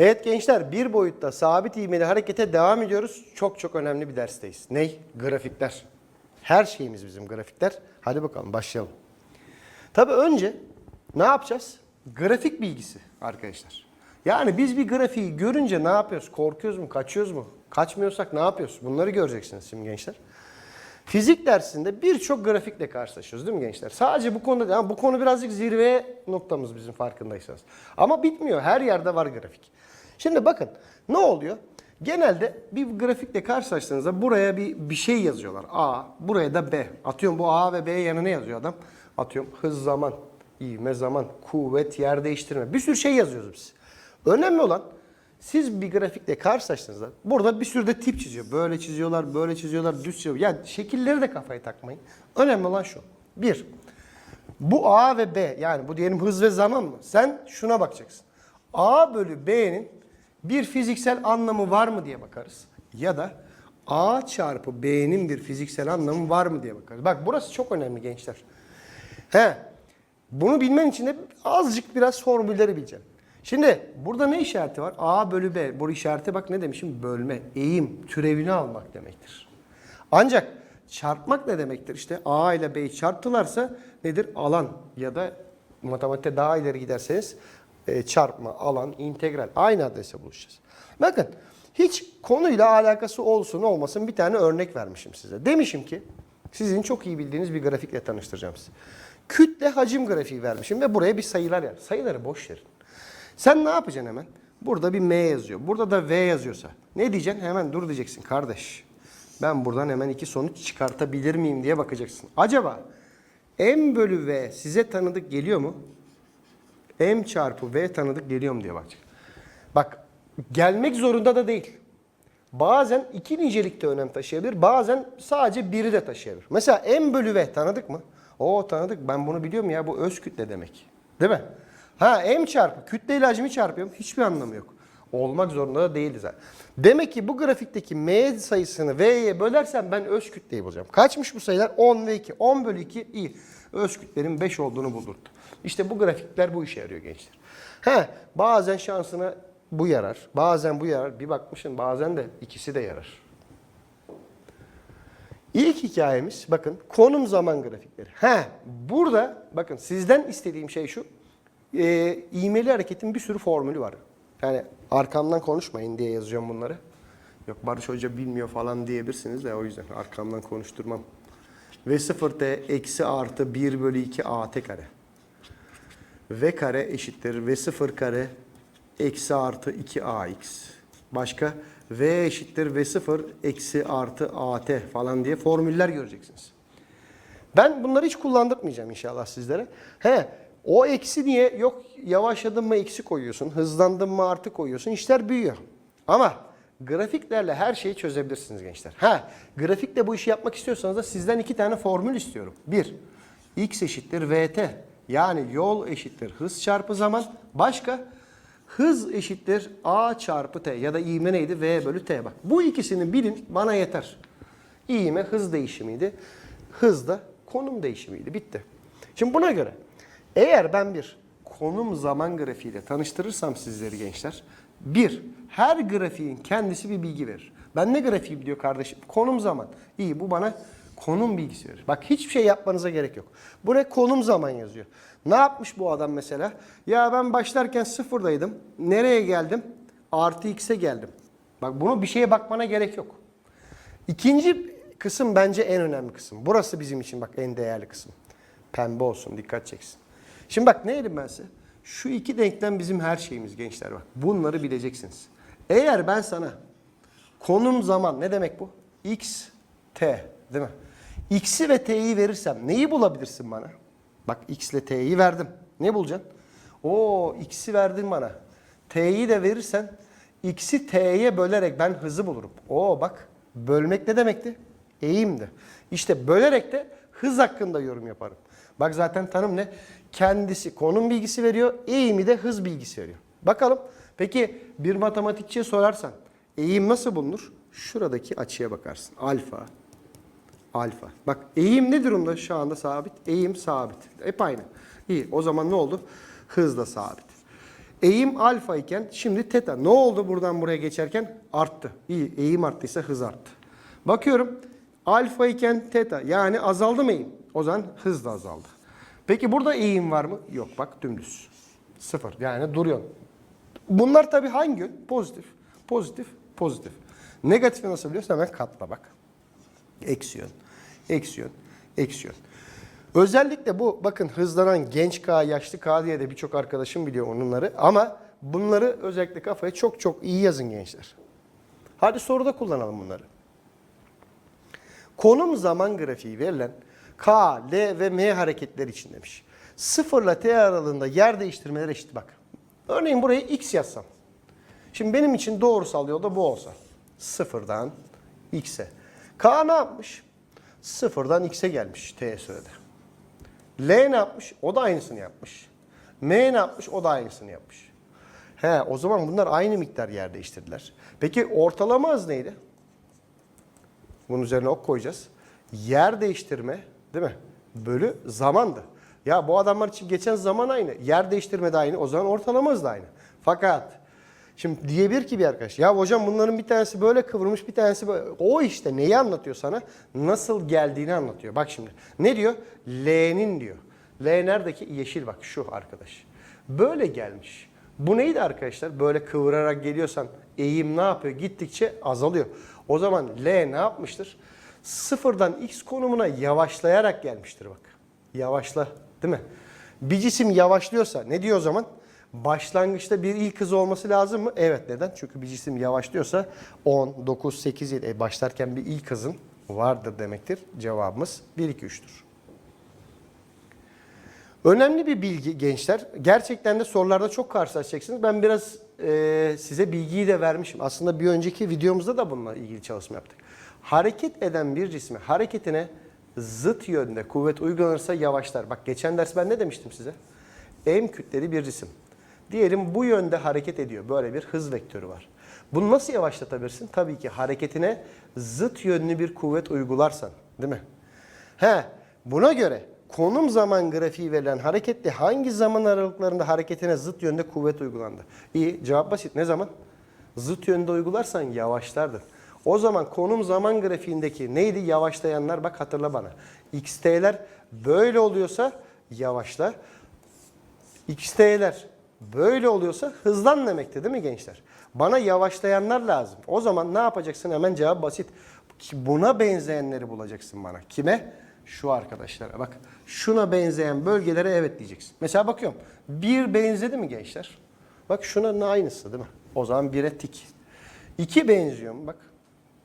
Evet gençler bir boyutta sabit ivmeli harekete devam ediyoruz. Çok çok önemli bir dersteyiz. Ney? Grafikler. Her şeyimiz bizim grafikler. Hadi bakalım başlayalım. Tabii önce ne yapacağız? Grafik bilgisi arkadaşlar. Yani biz bir grafiği görünce ne yapıyoruz? Korkuyoruz mu? Kaçıyoruz mu? Kaçmıyorsak ne yapıyoruz? Bunları göreceksiniz şimdi gençler. Fizik dersinde birçok grafikle karşılaşıyoruz değil mi gençler? Sadece bu konuda, yani bu konu birazcık zirve noktamız bizim farkındaysanız. Ama bitmiyor. Her yerde var grafik. Şimdi bakın ne oluyor? Genelde bir grafikle karşılaştığınızda buraya bir, bir şey yazıyorlar. A, buraya da B. Atıyorum bu A ve B yanına ne yazıyor adam? Atıyorum hız zaman, ivme zaman, kuvvet, yer değiştirme. Bir sürü şey yazıyoruz biz. Önemli olan siz bir grafikle karşılaştığınızda burada bir sürü de tip çiziyor. Böyle çiziyorlar, böyle çiziyorlar, düz çiziyor. Yani şekilleri de kafayı takmayın. Önemli olan şu. Bir, bu A ve B yani bu diyelim hız ve zaman mı? Sen şuna bakacaksın. A bölü B'nin bir fiziksel anlamı var mı diye bakarız. Ya da A çarpı B'nin bir fiziksel anlamı var mı diye bakarız. Bak burası çok önemli gençler. He. Bunu bilmen için de azıcık biraz formülleri bileceksin. Şimdi burada ne işareti var? A bölü B. Bu işarete bak ne demişim? Bölme, eğim, türevini almak demektir. Ancak çarpmak ne demektir? İşte A ile B'yi çarptılarsa nedir? Alan ya da matematikte daha ileri giderseniz e, çarpma, alan, integral. Aynı adrese buluşacağız. Bakın hiç konuyla alakası olsun olmasın bir tane örnek vermişim size. Demişim ki sizin çok iyi bildiğiniz bir grafikle tanıştıracağım sizi. Kütle hacim grafiği vermişim ve buraya bir sayılar yer. Sayıları boş verin. Sen ne yapacaksın hemen? Burada bir M yazıyor. Burada da V yazıyorsa. Ne diyeceksin? Hemen dur diyeceksin kardeş. Ben buradan hemen iki sonuç çıkartabilir miyim diye bakacaksın. Acaba M bölü V size tanıdık geliyor mu? M çarpı V tanıdık geliyor diye bakacak. Bak gelmek zorunda da değil. Bazen iki nicelikte önem taşıyabilir. Bazen sadece biri de taşıyabilir. Mesela M bölü V tanıdık mı? O tanıdık. Ben bunu biliyorum ya bu öz kütle demek. Değil mi? Ha M çarpı kütle ile hacmi çarpıyorum. Hiçbir anlamı yok. Olmak zorunda da değildi zaten. Demek ki bu grafikteki M sayısını V'ye bölersem ben öz kütleyi bulacağım. Kaçmış bu sayılar? 10 ve 2. 10 bölü 2 iyi. Öz kütlerin 5 olduğunu buldurdu. İşte bu grafikler bu işe yarıyor gençler. He, bazen şansına bu yarar. Bazen bu yarar. Bir bakmışsın bazen de ikisi de yarar. İlk hikayemiz bakın konum zaman grafikleri. He, burada bakın sizden istediğim şey şu. E, iğmeli hareketin bir sürü formülü var. Yani arkamdan konuşmayın diye yazacağım bunları. Yok Barış Hoca bilmiyor falan diyebilirsiniz de o yüzden arkamdan konuşturmam. V 0 t eksi artı 1 bölü 2 at kare. V kare eşittir V 0 kare eksi artı 2 ax. Başka V eşittir V 0 eksi artı at falan diye formüller göreceksiniz. Ben bunları hiç kullandırmayacağım inşallah sizlere. He, o eksi niye? Yok yavaşladın mı eksi koyuyorsun, hızlandın mı artı koyuyorsun. İşler büyüyor. Ama grafiklerle her şeyi çözebilirsiniz gençler. Ha, grafikle bu işi yapmak istiyorsanız da sizden iki tane formül istiyorum. Bir, x eşittir vt. Yani yol eşittir hız çarpı zaman. Başka? Hız eşittir a çarpı t ya da ivme neydi? v bölü t. Bak bu ikisini bilin bana yeter. İğme hız değişimiydi. Hız da konum değişimiydi. Bitti. Şimdi buna göre eğer ben bir konum zaman grafiğiyle tanıştırırsam sizleri gençler, bir, her grafiğin kendisi bir bilgi verir. Ben ne grafiği biliyor kardeşim? Konum zaman. İyi bu bana konum bilgisi verir. Bak hiçbir şey yapmanıza gerek yok. Buraya konum zaman yazıyor. Ne yapmış bu adam mesela? Ya ben başlarken sıfırdaydım. Nereye geldim? Artı x'e geldim. Bak bunu bir şeye bakmana gerek yok. İkinci kısım bence en önemli kısım. Burası bizim için bak en değerli kısım. Pembe olsun dikkat çeksin. Şimdi bak ne dedim ben size? Şu iki denklem bizim her şeyimiz gençler bak. Bunları bileceksiniz. Eğer ben sana konum zaman ne demek bu? X, T değil mi? X'i ve T'yi verirsem neyi bulabilirsin bana? Bak X ile T'yi verdim. Ne bulacaksın? O X'i verdin bana. T'yi de verirsen X'i T'ye bölerek ben hızı bulurum. Oo bak bölmek ne demekti? Eğimdi. İşte bölerek de hız hakkında yorum yaparım. Bak zaten tanım ne? Kendisi konum bilgisi veriyor, eğimi de hız bilgisi veriyor. Bakalım. Peki bir matematikçiye sorarsan eğim nasıl bulunur? Şuradaki açıya bakarsın. Alfa, alfa. Bak eğim ne durumda şu anda sabit? Eğim sabit. Hep aynı. İyi o zaman ne oldu? Hız da sabit. Eğim alfa iken şimdi teta. Ne oldu buradan buraya geçerken? Arttı. İyi. Eğim arttıysa hız arttı. Bakıyorum. Alfa iken teta. Yani azaldı mı eğim? O zaman hız da azaldı. Peki burada eğim var mı? Yok bak dümdüz. Sıfır. Yani duruyor. Bunlar tabii hangi yön? Pozitif. Pozitif. Pozitif. Negatifi nasıl biliyorsun? Hemen katla bak. Eksi yön. Eksi yön. Eksi yön. Özellikle bu bakın hızlanan genç K, yaşlı K diye de birçok arkadaşım biliyor onları. Ama bunları özellikle kafaya çok çok iyi yazın gençler. Hadi soruda kullanalım bunları. Konum zaman grafiği verilen K, L ve M hareketleri için demiş. 0 ile T aralığında yer değiştirmeler eşit bak. Örneğin buraya X yazsam. Şimdi benim için doğrusal yol da bu olsa. Sıfırdan X'e. K ne yapmış? Sıfırdan X'e gelmiş T sürede. L ne yapmış? O da aynısını yapmış. M ne yapmış? O da aynısını yapmış. He, o zaman bunlar aynı miktar yer değiştirdiler. Peki ortalama hız neydi? Bunun üzerine ok koyacağız. Yer değiştirme değil mi? Bölü zamandı. Ya bu adamlar için geçen zaman aynı. Yer değiştirme de aynı. O zaman ortalama hız da aynı. Fakat şimdi diyebilir ki bir arkadaş ya hocam bunların bir tanesi böyle kıvırmış bir tanesi böyle. O işte neyi anlatıyor sana? Nasıl geldiğini anlatıyor. Bak şimdi ne diyor? L'nin diyor. L neredeki? Yeşil bak şu arkadaş. Böyle gelmiş. Bu neydi arkadaşlar? Böyle kıvırarak geliyorsan eğim ne yapıyor? Gittikçe azalıyor. O zaman L ne yapmıştır? Sıfırdan x konumuna yavaşlayarak gelmiştir bak. Yavaşla değil mi? Bir cisim yavaşlıyorsa ne diyor o zaman? Başlangıçta bir ilk hızı olması lazım mı? Evet neden? Çünkü bir cisim yavaşlıyorsa 10, 9, 8, 7 e başlarken bir ilk hızın vardır demektir. Cevabımız 1, 2, 3'tür. Önemli bir bilgi gençler. Gerçekten de sorularda çok karşılaşacaksınız. Ben biraz e, size bilgiyi de vermişim. Aslında bir önceki videomuzda da bununla ilgili çalışma yaptık. Hareket eden bir cismi hareketine zıt yönde kuvvet uygulanırsa yavaşlar. Bak geçen ders ben ne demiştim size? M kütleli bir cisim. Diyelim bu yönde hareket ediyor. Böyle bir hız vektörü var. Bunu nasıl yavaşlatabilirsin? Tabii ki hareketine zıt yönlü bir kuvvet uygularsan. Değil mi? He, buna göre konum zaman grafiği verilen harekette hangi zaman aralıklarında hareketine zıt yönde kuvvet uygulandı? İyi, cevap basit. Ne zaman? Zıt yönde uygularsan yavaşlardın. O zaman konum zaman grafiğindeki neydi? Yavaşlayanlar bak hatırla bana. XT'ler böyle oluyorsa yavaşla. XT'ler böyle oluyorsa hızlan demekti değil mi gençler? Bana yavaşlayanlar lazım. O zaman ne yapacaksın? Hemen cevap basit. Buna benzeyenleri bulacaksın bana. Kime? Şu arkadaşlara bak. Şuna benzeyen bölgelere evet diyeceksin. Mesela bakıyorum. Bir benzedi mi gençler? Bak şuna aynısı değil mi? O zaman bire tik. İki benziyor mu? Bak.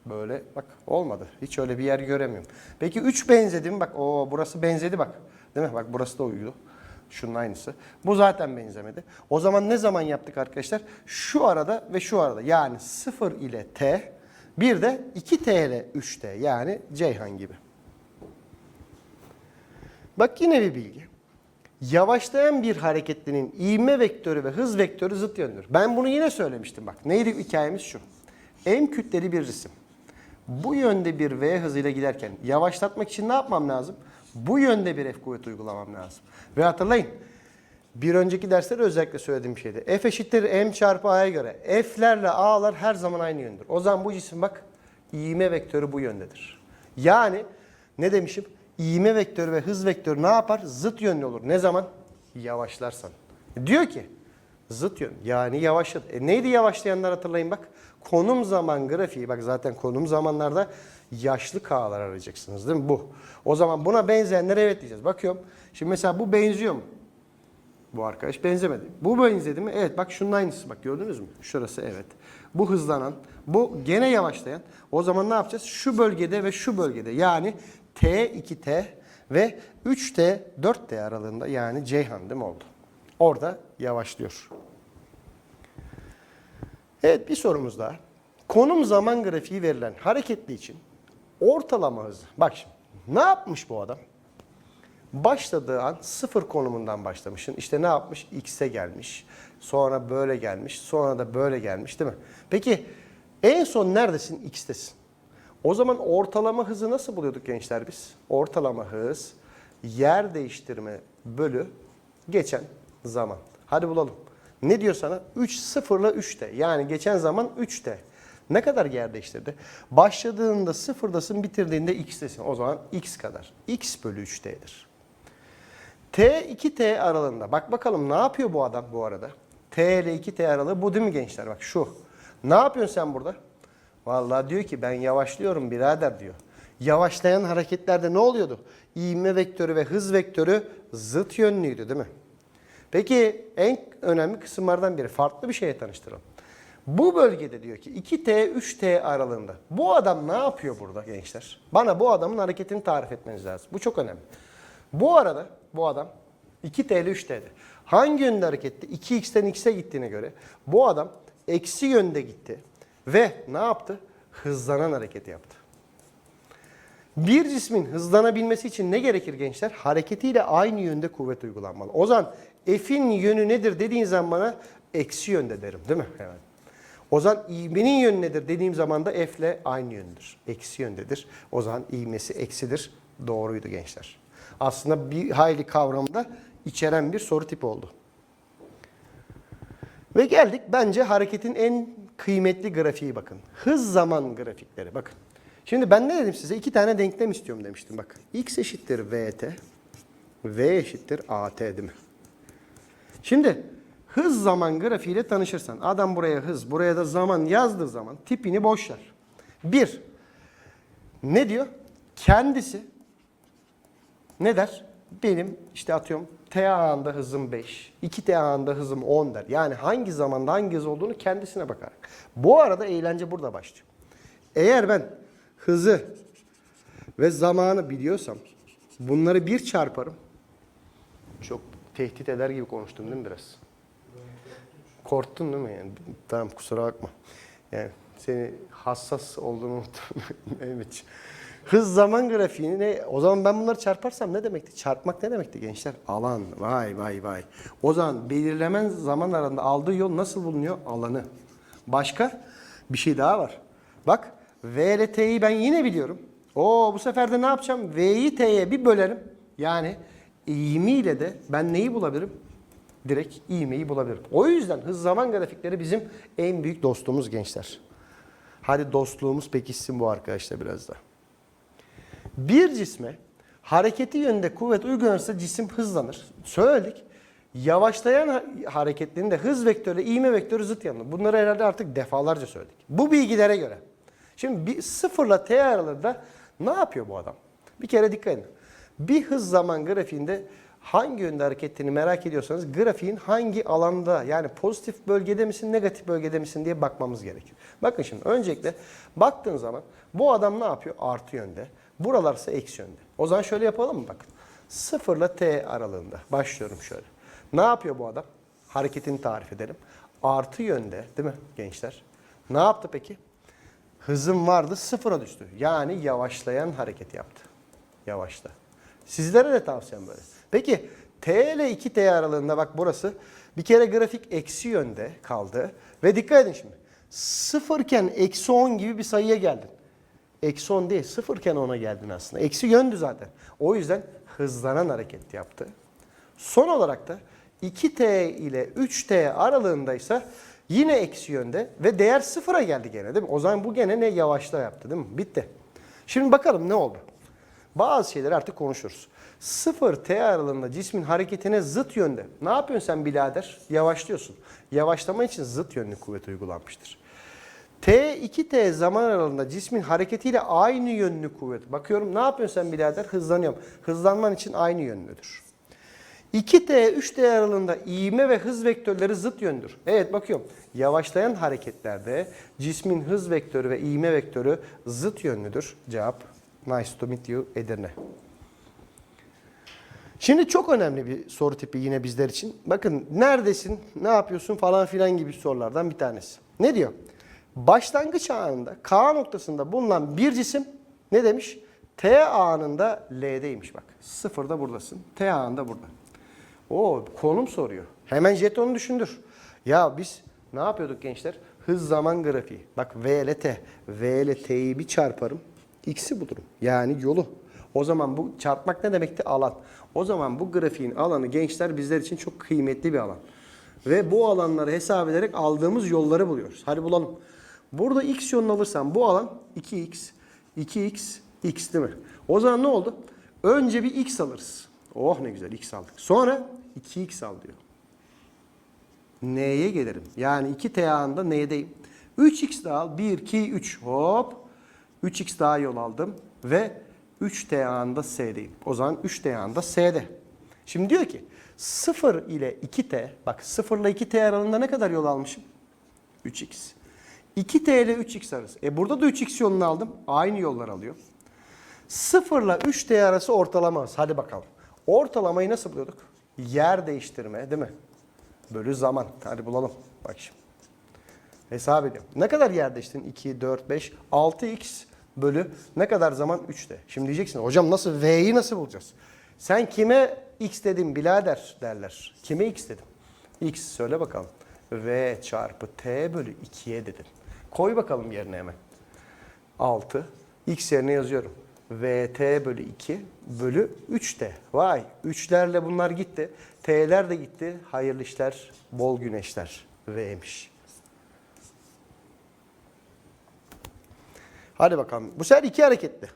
Böyle bak olmadı. Hiç öyle bir yer göremiyorum. Peki 3 benzedi mi? Bak o burası benzedi bak. Değil mi? Bak burası da uydu. Şunun aynısı. Bu zaten benzemedi. O zaman ne zaman yaptık arkadaşlar? Şu arada ve şu arada. Yani 0 ile T. Bir de 2T ile 3T. Yani Ceyhan gibi. Bak yine bir bilgi. Yavaşlayan bir hareketlinin ivme vektörü ve hız vektörü zıt yöndür. Ben bunu yine söylemiştim bak. Neydi hikayemiz şu. M kütleli bir cisim. Bu yönde bir V hızıyla giderken yavaşlatmak için ne yapmam lazım? Bu yönde bir F kuvvet uygulamam lazım. Ve hatırlayın. Bir önceki derslerde özellikle söylediğim şeydi. F eşittir M çarpı A'ya göre. F'lerle A'lar her zaman aynı yöndür. O zaman bu cisim bak ivme vektörü bu yöndedir. Yani ne demişim? İğme vektörü ve hız vektörü ne yapar? Zıt yönlü olur. Ne zaman? Yavaşlarsan. Diyor ki zıt yön. Yani yavaşladı. E neydi yavaşlayanlar hatırlayın bak. Konum zaman grafiği. Bak zaten konum zamanlarda yaşlı K'lar arayacaksınız değil mi? Bu. O zaman buna benzeyenlere evet diyeceğiz. Bakıyorum. Şimdi mesela bu benziyor mu? Bu arkadaş benzemedi. Bu benzedi mi? Evet bak şunun aynısı. Bak gördünüz mü? Şurası evet. Bu hızlanan. Bu gene yavaşlayan. O zaman ne yapacağız? Şu bölgede ve şu bölgede. Yani T, 2T ve 3T, 4T aralığında yani Ceyhan değil mi oldu? Orada yavaşlıyor. Evet bir sorumuz daha. Konum zaman grafiği verilen hareketli için ortalama hızı. Bak şimdi ne yapmış bu adam? Başladığı an sıfır konumundan başlamışsın. İşte ne yapmış? X'e gelmiş. Sonra böyle gelmiş. Sonra da böyle gelmiş değil mi? Peki en son neredesin? X'tesin. O zaman ortalama hızı nasıl buluyorduk gençler biz? Ortalama hız yer değiştirme bölü geçen zaman. Hadi bulalım. Ne diyor sana? 3 sıfırla 3'te. Yani geçen zaman 3'te. Ne kadar yer değiştirdi? Başladığında sıfırdasın, bitirdiğinde x'tesin. O zaman x kadar. x bölü 3t'dir. T 2T aralığında. Bak bakalım ne yapıyor bu adam bu arada? T ile 2T aralığı bu değil mi gençler? Bak şu. Ne yapıyorsun sen burada? Vallahi diyor ki ben yavaşlıyorum birader diyor. Yavaşlayan hareketlerde ne oluyordu? İğme vektörü ve hız vektörü zıt yönlüydü değil mi? Peki en önemli kısımlardan biri farklı bir şeye tanıştıralım. Bu bölgede diyor ki 2T 3T aralığında. Bu adam ne yapıyor burada gençler? Bana bu adamın hareketini tarif etmeniz lazım. Bu çok önemli. Bu arada bu adam 2T ile 3T'de. Hangi yönde hareket etti? 2x'ten x'e gittiğine göre bu adam eksi yönde gitti. Ve ne yaptı? Hızlanan hareketi yaptı. Bir cismin hızlanabilmesi için ne gerekir gençler? Hareketiyle aynı yönde kuvvet uygulanmalı. O zaman F'in yönü nedir dediğin zaman bana eksi yönde derim değil mi? Evet. O zaman ivmenin yönü nedir dediğim zaman da F ile aynı yöndür. Eksi yöndedir. O zaman ivmesi eksidir. Doğruydu gençler. Aslında bir hayli kavramda içeren bir soru tipi oldu. Ve geldik bence hareketin en kıymetli grafiği bakın. Hız zaman grafikleri bakın. Şimdi ben ne dedim size? İki tane denklem istiyorum demiştim bak. X eşittir VT, V eşittir AT değil mi? Şimdi hız zaman grafiğiyle tanışırsan adam buraya hız, buraya da zaman yazdığı zaman tipini boş ver. Bir, ne diyor? Kendisi ne der? Benim işte atıyorum T anında hızım 5, 2 T anında hızım 10 der. Yani hangi zamanda hangi hız olduğunu kendisine bakar. Bu arada eğlence burada başlıyor. Eğer ben hızı ve zamanı biliyorsam bunları bir çarparım. Çok tehdit eder gibi konuştum değil mi biraz? Korktun değil mi yani? Tamam kusura bakma. Yani seni hassas olduğunu unuttum Mehmetciğim. Hız zaman grafiğini ne? O zaman ben bunları çarparsam ne demekti? Çarpmak ne demekti gençler? Alan. Vay vay vay. O zaman belirlemen zaman arasında aldığı yol nasıl bulunuyor? Alanı. Başka? Bir şey daha var. Bak V ile T'yi ben yine biliyorum. Oo bu sefer de ne yapacağım? V'yi T'ye bir bölerim. Yani ivmiyle de ben neyi bulabilirim? Direkt ivmeyi bulabilirim. O yüzden hız zaman grafikleri bizim en büyük dostumuz gençler. Hadi dostluğumuz pekişsin bu arkadaşlar biraz da. Bir cisme hareketi yönünde kuvvet uygulanırsa cisim hızlanır. Söyledik. Yavaşlayan ha- hareketlerin de hız vektörü, ivme vektörü zıt yanında. Bunları herhalde artık defalarca söyledik. Bu bilgilere göre. Şimdi bir sıfırla t aralığında ne yapıyor bu adam? Bir kere dikkat edin. Bir hız zaman grafiğinde hangi yönde hareket ettiğini merak ediyorsanız grafiğin hangi alanda yani pozitif bölgede misin negatif bölgede misin diye bakmamız gerekir. Bakın şimdi öncelikle baktığın zaman bu adam ne yapıyor? Artı yönde. Buralarsa eksi yönde. O zaman şöyle yapalım mı bakın. Sıfırla t aralığında başlıyorum şöyle. Ne yapıyor bu adam? Hareketini tarif edelim. Artı yönde değil mi gençler? Ne yaptı peki? Hızım vardı sıfıra düştü. Yani yavaşlayan hareket yaptı. Yavaşla. Sizlere de tavsiyem böyle. Peki T ile 2T aralığında bak burası bir kere grafik eksi yönde kaldı. Ve dikkat edin şimdi. Sıfırken eksi 10 gibi bir sayıya geldin. Eksi 10 değil sıfırken 10'a geldin aslında. Eksi yöndü zaten. O yüzden hızlanan hareket yaptı. Son olarak da 2t ile 3t aralığındaysa yine eksi yönde ve değer sıfıra geldi gene değil mi? O zaman bu gene ne yavaşla yaptı değil mi? Bitti. Şimdi bakalım ne oldu? Bazı şeyleri artık konuşuruz. 0t aralığında cismin hareketine zıt yönde. Ne yapıyorsun sen birader? Yavaşlıyorsun. Yavaşlama için zıt yönlü kuvvet uygulanmıştır. T 2T zaman aralığında cismin hareketiyle aynı yönlü kuvvet. Bakıyorum ne yapıyorsun sen birader? Hızlanıyorum. Hızlanman için aynı yönlüdür. 2T 3T aralığında ivme ve hız vektörleri zıt yöndür. Evet bakıyorum. Yavaşlayan hareketlerde cismin hız vektörü ve ivme vektörü zıt yönlüdür. Cevap nice to meet you Edirne. Şimdi çok önemli bir soru tipi yine bizler için. Bakın neredesin, ne yapıyorsun falan filan gibi sorulardan bir tanesi. Ne diyor? Başlangıç anında K noktasında bulunan bir cisim ne demiş? T anında L'deymiş bak. Sıfırda buradasın. T anında burada. O konum soruyor. Hemen jetonu düşündür. Ya biz ne yapıyorduk gençler? Hız zaman grafiği. Bak V ile T. V ile T'yi bir çarparım. X'i bulurum. Yani yolu. O zaman bu çarpmak ne demekti? Alan. O zaman bu grafiğin alanı gençler bizler için çok kıymetli bir alan. Ve bu alanları hesap ederek aldığımız yolları buluyoruz. Hadi bulalım. Burada x yönünü alırsam bu alan 2x, 2x, x değil mi? O zaman ne oldu? Önce bir x alırız. Oh ne güzel x aldık. Sonra 2x al diyor. N'ye gelirim. Yani 2 t anında n'deyim. 3x daha al. 1, 2, 3 hop. 3x daha yol aldım. Ve 3 t anında s'deyim. O zaman 3 t anında s'de. Şimdi diyor ki 0 ile 2t bak 0 ile 2t aralığında ne kadar yol almışım? 3x. 2t ile 3x arası. E burada da 3x yolunu aldım. Aynı yollar alıyor. 0 ile 3t arası ortalaması. Hadi bakalım. Ortalamayı nasıl buluyorduk? Yer değiştirme değil mi? Bölü zaman. Hadi bulalım. Bak şimdi. Hesap ediyorum. Ne kadar yer değiştirdin? 2, 4, 5, 6x bölü ne kadar zaman? 3'te. Şimdi diyeceksin hocam nasıl v'yi nasıl bulacağız? Sen kime x dedin birader derler. Kime x dedim? x söyle bakalım. v çarpı t bölü 2'ye dedin. Koy bakalım yerine hemen. 6. X yerine yazıyorum. VT bölü 2 bölü 3T. Vay 3'lerle bunlar gitti. T'ler de gitti. Hayırlı işler, bol güneşler. V'miş. Hadi bakalım. Bu sefer iki hareketli.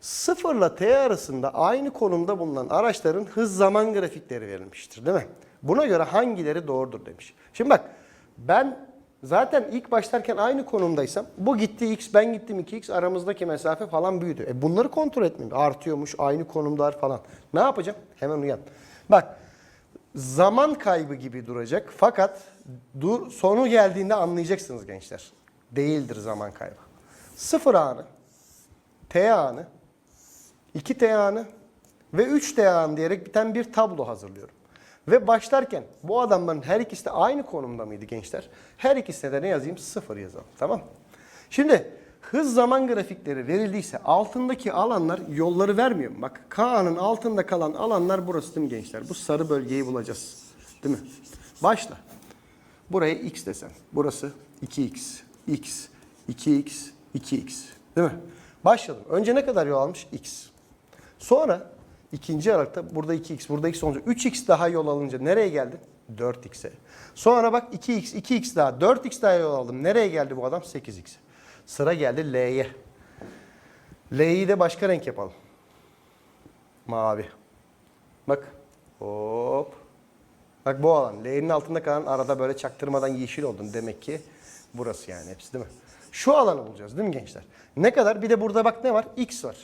0 ile T arasında aynı konumda bulunan araçların hız zaman grafikleri verilmiştir değil mi? Buna göre hangileri doğrudur demiş. Şimdi bak ben zaten ilk başlarken aynı konumdaysam bu gitti x ben gittim 2x aramızdaki mesafe falan büyüdü. E bunları kontrol etmem. Artıyormuş aynı konumdalar falan. Ne yapacağım? Hemen uyan. Bak zaman kaybı gibi duracak fakat dur, sonu geldiğinde anlayacaksınız gençler. Değildir zaman kaybı. Sıfır anı, t anı, 2 t anı ve 3 t anı diyerek biten bir tablo hazırlıyorum. Ve başlarken bu adamların her ikisi de aynı konumda mıydı gençler? Her ikisine de ne yazayım? Sıfır yazalım. Tamam Şimdi hız zaman grafikleri verildiyse altındaki alanlar yolları vermiyor? Bak K'nın altında kalan alanlar burası değil mi gençler? Bu sarı bölgeyi bulacağız. Değil mi? Başla. Buraya x desem. Burası 2x, x, 2x, 2x. Değil mi? Başladım. Önce ne kadar yol almış? x. Sonra ikinci aralıkta burada 2x, burada x olunca 3x daha yol alınca nereye geldi? 4x'e. Sonra bak 2x, 2x daha 4x daha yol aldım. Nereye geldi bu adam? 8x. Sıra geldi L'ye. L'yi de başka renk yapalım. Mavi. Bak. Hop. Bak bu alan. L'nin altında kalan arada böyle çaktırmadan yeşil oldun. Demek ki burası yani hepsi değil mi? Şu alanı bulacağız değil mi gençler? Ne kadar? Bir de burada bak ne var? X var.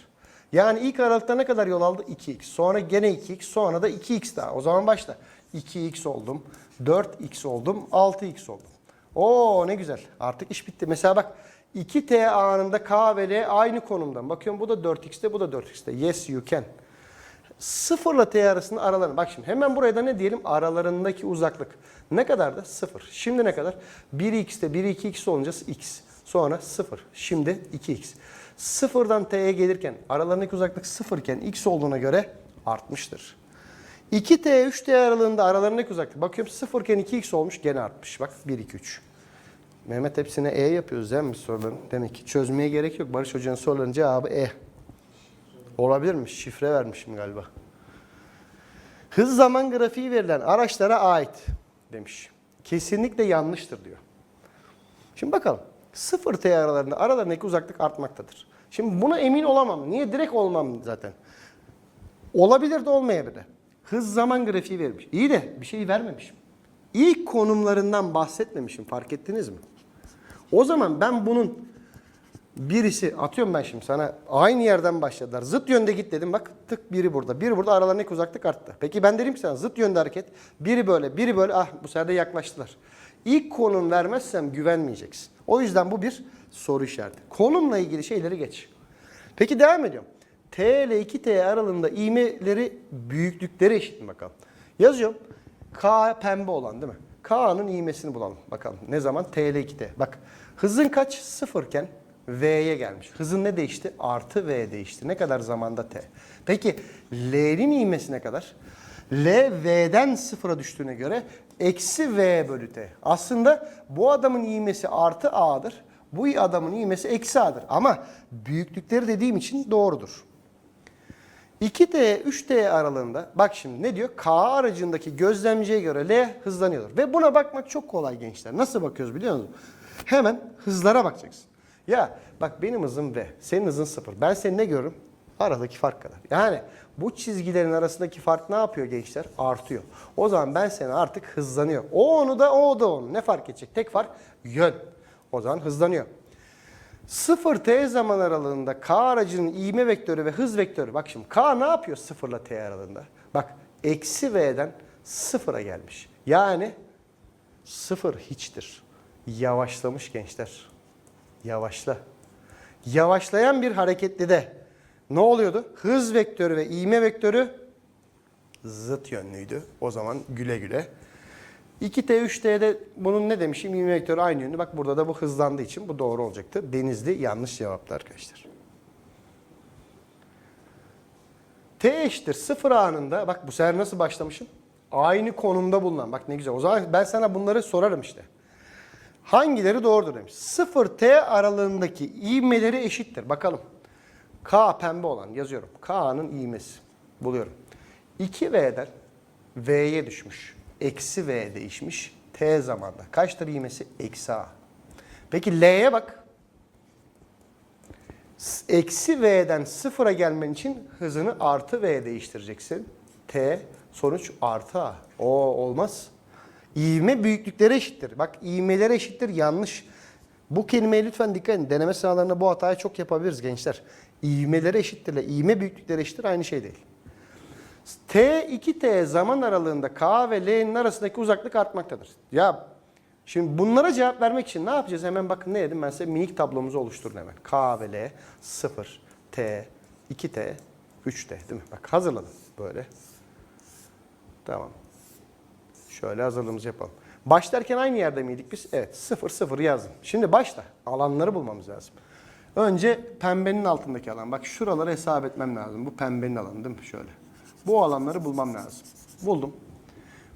Yani ilk aralıkta ne kadar yol aldı? 2x. Sonra gene 2x. Sonra da 2x daha. O zaman başla. 2x oldum. 4x oldum. 6x oldum. Oo ne güzel. Artık iş bitti. Mesela bak 2t anında k ve l aynı konumdan. Bakıyorum bu da 4x'te bu da 4x'te. Yes you can. 0 ile t arasında aralarında. Bak şimdi hemen buraya da ne diyelim? Aralarındaki uzaklık. Ne kadar da? 0. Şimdi ne kadar? 1x'te 1 2x olunca x. Sonra 0. Şimdi 2x. Sıfırdan t'ye gelirken aralarındaki uzaklık 0 iken x olduğuna göre artmıştır. 2t 3t aralığında aralarındaki uzaklık. Bakıyorum 0 iken 2x olmuş gene artmış. Bak 1 2 3. Mehmet hepsine e yapıyoruz değil mi soruların? Demek ki çözmeye gerek yok. Barış Hoca'nın sorularının cevabı e. Olabilir mi? Şifre vermişim galiba. Hız zaman grafiği verilen araçlara ait demiş. Kesinlikle yanlıştır diyor. Şimdi bakalım. 0 t aralarında aralarındaki uzaklık artmaktadır. Şimdi buna emin olamam. Niye? Direkt olmam zaten. Olabilir de olmayabilir. Hız zaman grafiği vermiş. İyi de bir şey vermemişim. İlk konumlarından bahsetmemişim. Fark ettiniz mi? O zaman ben bunun birisi atıyorum ben şimdi sana aynı yerden başladılar. Zıt yönde git dedim bak tık biri burada. Biri burada aralarındaki uzaklık arttı. Peki ben dedim ki sana zıt yönde hareket. Biri böyle biri böyle ah bu sefer de yaklaştılar. İlk konum vermezsem güvenmeyeceksin. O yüzden bu bir soru işareti. Konumla ilgili şeyleri geç. Peki devam ediyorum. T ile 2T aralığında ivmeleri büyüklükleri eşit mi bakalım. Yazıyorum. K pembe olan değil mi? K'nın ivmesini bulalım. Bakalım ne zaman? T ile 2T. Bak hızın kaç? Sıfırken V'ye gelmiş. Hızın ne değişti? Artı V değişti. Ne kadar zamanda T? Peki L'nin ivmesi ne kadar? L V'den sıfıra düştüğüne göre eksi V bölü T. Aslında bu adamın ivmesi artı A'dır. Bu adamın ivmesi eksi A'dır. Ama büyüklükleri dediğim için doğrudur. 2T, 3T aralığında bak şimdi ne diyor? K aracındaki gözlemciye göre L hızlanıyordur. Ve buna bakmak çok kolay gençler. Nasıl bakıyoruz biliyor musunuz? Hemen hızlara bakacaksın. Ya bak benim hızım V, senin hızın 0. Ben seni ne görürüm? Aradaki fark kadar. Yani bu çizgilerin arasındaki fark ne yapıyor gençler? Artıyor. O zaman ben seni artık hızlanıyor. O onu da o da onu. Ne fark edecek? Tek fark yön. O zaman hızlanıyor. 0 t zaman aralığında k aracının ivme vektörü ve hız vektörü. Bak şimdi k ne yapıyor 0 ile t aralığında? Bak eksi v'den 0'a gelmiş. Yani 0 hiçtir. Yavaşlamış gençler. Yavaşla. Yavaşlayan bir hareketli de ne oluyordu? Hız vektörü ve ivme vektörü zıt yönlüydü. O zaman güle güle. 2T, 3T'de bunun ne demişim? İvme vektörü aynı yönlü. Bak burada da bu hızlandığı için bu doğru olacaktı. Denizli yanlış cevaptı arkadaşlar. T eşittir 0 anında bak bu sefer nasıl başlamışım? Aynı konumda bulunan. Bak ne güzel. O zaman ben sana bunları sorarım işte. Hangileri doğrudur demiş. 0T aralığındaki ivmeleri eşittir. Bakalım. K pembe olan yazıyorum. K'nın ivmesi. Buluyorum. 2V'den V'ye düşmüş. Eksi V değişmiş. T zamanda. Kaçtır ivmesi? Eksi A. Peki L'ye bak. Eksi V'den sıfıra gelmen için hızını artı V değiştireceksin. T sonuç artı A. O olmaz. İvme büyüklükleri eşittir. Bak ivmeleri eşittir yanlış. Bu kelimeye lütfen dikkat edin. Deneme sınavlarında bu hatayı çok yapabiliriz gençler. İvmeleri eşittirle ivme büyüklükleri eşittir aynı şey değil. T 2T zaman aralığında K ve L'nin arasındaki uzaklık artmaktadır. Ya şimdi bunlara cevap vermek için ne yapacağız? Hemen bakın ne dedim ben size minik tablomuzu oluşturun hemen. K ve L 0, T, 2T, 3T değil mi? Bak hazırladım böyle. Tamam. Şöyle hazırlığımızı yapalım. Başlarken aynı yerde miydik biz? Evet 0 0 yazdım. Şimdi başla. Alanları bulmamız lazım. Önce pembenin altındaki alan. Bak şuraları hesap etmem lazım. Bu pembenin alanı değil mi? Şöyle. Bu alanları bulmam lazım. Buldum.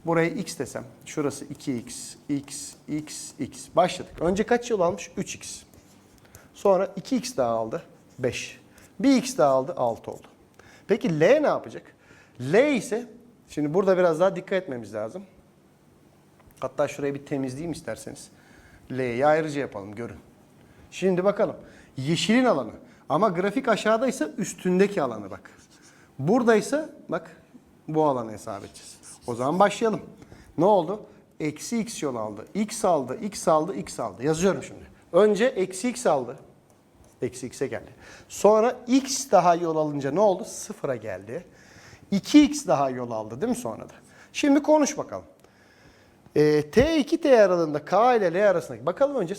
Buraya x desem. Şurası 2x, x, x, x. Başladık. Önce kaç yıl almış? 3x. Sonra 2x daha aldı. 5. Bir x daha aldı. 6 oldu. Peki L ne yapacak? L ise şimdi burada biraz daha dikkat etmemiz lazım. Hatta şurayı bir temizleyeyim isterseniz. L'yi ayrıca yapalım görün. Şimdi bakalım. Yeşilin alanı. Ama grafik aşağıdaysa üstündeki alanı bak. Buradaysa bak bu alanı hesap edeceğiz. O zaman başlayalım. Ne oldu? Eksi x yol aldı. X aldı, x aldı, x aldı. Yazıyorum şimdi. Önce eksi x aldı. Eksi x'e geldi. Sonra x daha yol alınca ne oldu? Sıfıra geldi. 2x daha yol aldı değil mi sonra da? Şimdi konuş bakalım. E, T2T aralığında K ile L arasındaki bakalım önce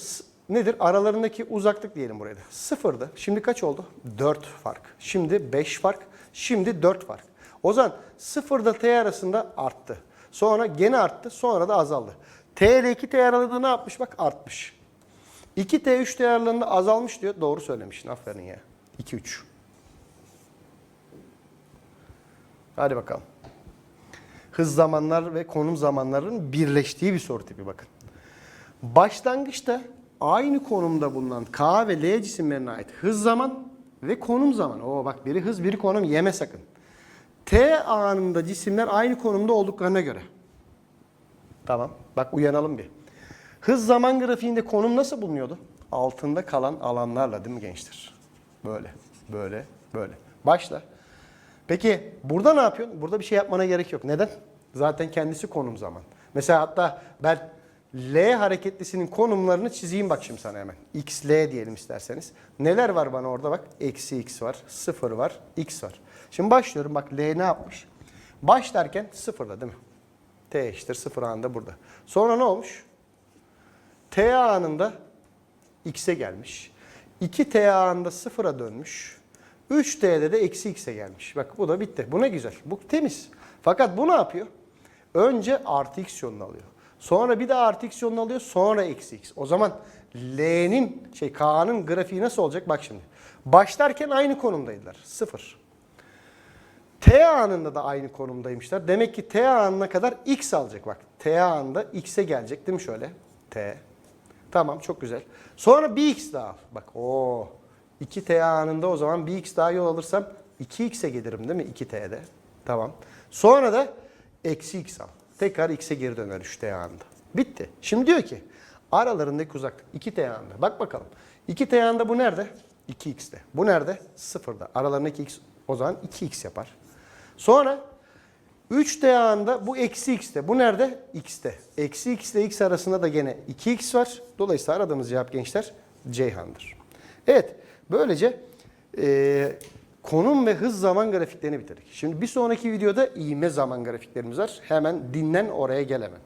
nedir? Aralarındaki uzaklık diyelim buraya da. Sıfırdı. Şimdi kaç oldu? 4 fark. Şimdi 5 fark. Şimdi 4 fark. O zaman sıfırda T arasında arttı. Sonra gene arttı. Sonra da azaldı. T ile 2T aralığında ne yapmış? Bak artmış. 2T 3T aralığında azalmış diyor. Doğru söylemişsin. Aferin ya. 2 3. Hadi bakalım hız zamanlar ve konum zamanlarının birleştiği bir soru tipi bakın. Başlangıçta aynı konumda bulunan K ve L cisimlerine ait hız zaman ve konum zaman. Oo bak biri hız biri konum yeme sakın. T anında cisimler aynı konumda olduklarına göre. Tamam bak uyanalım bir. Hız zaman grafiğinde konum nasıl bulunuyordu? Altında kalan alanlarla değil mi gençler? Böyle, böyle, böyle. Başla. Peki burada ne yapıyorsun? Burada bir şey yapmana gerek yok. Neden? Zaten kendisi konum zaman. Mesela hatta ben L hareketlisinin konumlarını çizeyim bak şimdi sana hemen. X, L diyelim isterseniz. Neler var bana orada bak? Eksi X var, sıfır var, X var. Şimdi başlıyorum bak L ne yapmış? Başlarken sıfırda değil mi? T eşittir sıfır anında burada. Sonra ne olmuş? T anında x'e gelmiş. 2t anında sıfıra dönmüş. 3t'de de eksi x'e gelmiş. Bak bu da bitti. Bu ne güzel. Bu temiz. Fakat bu ne yapıyor? Önce artı x yolunu alıyor. Sonra bir daha artı x alıyor. Sonra eksi x. O zaman L'nin şey K'nın grafiği nasıl olacak? Bak şimdi. Başlarken aynı konumdaydılar. Sıfır. T anında da aynı konumdaymışlar. Demek ki T anına kadar x alacak bak. T anında x'e gelecek değil mi şöyle? T. Tamam çok güzel. Sonra bir x daha al. Bak o 2 T anında o zaman bir x daha yol alırsam 2x'e gelirim değil mi 2t'de? Tamam. Sonra da eksi x al. Tekrar x'e geri döner 3t anında. Bitti. Şimdi diyor ki aralarındaki uzaklık 2t anında. Bak bakalım. 2t anında bu nerede? 2x'te. Bu nerede? 0'da. Aralarındaki x o zaman 2x yapar. Sonra 3t anında bu eksi x'te. Bu nerede? x'te. Eksi x ile x arasında da gene 2x var. Dolayısıyla aradığımız cevap gençler Ceyhan'dır. Evet. Böylece eee, konum ve hız zaman grafiklerini bitirdik. Şimdi bir sonraki videoda iğme zaman grafiklerimiz var. Hemen dinlen oraya gelemem.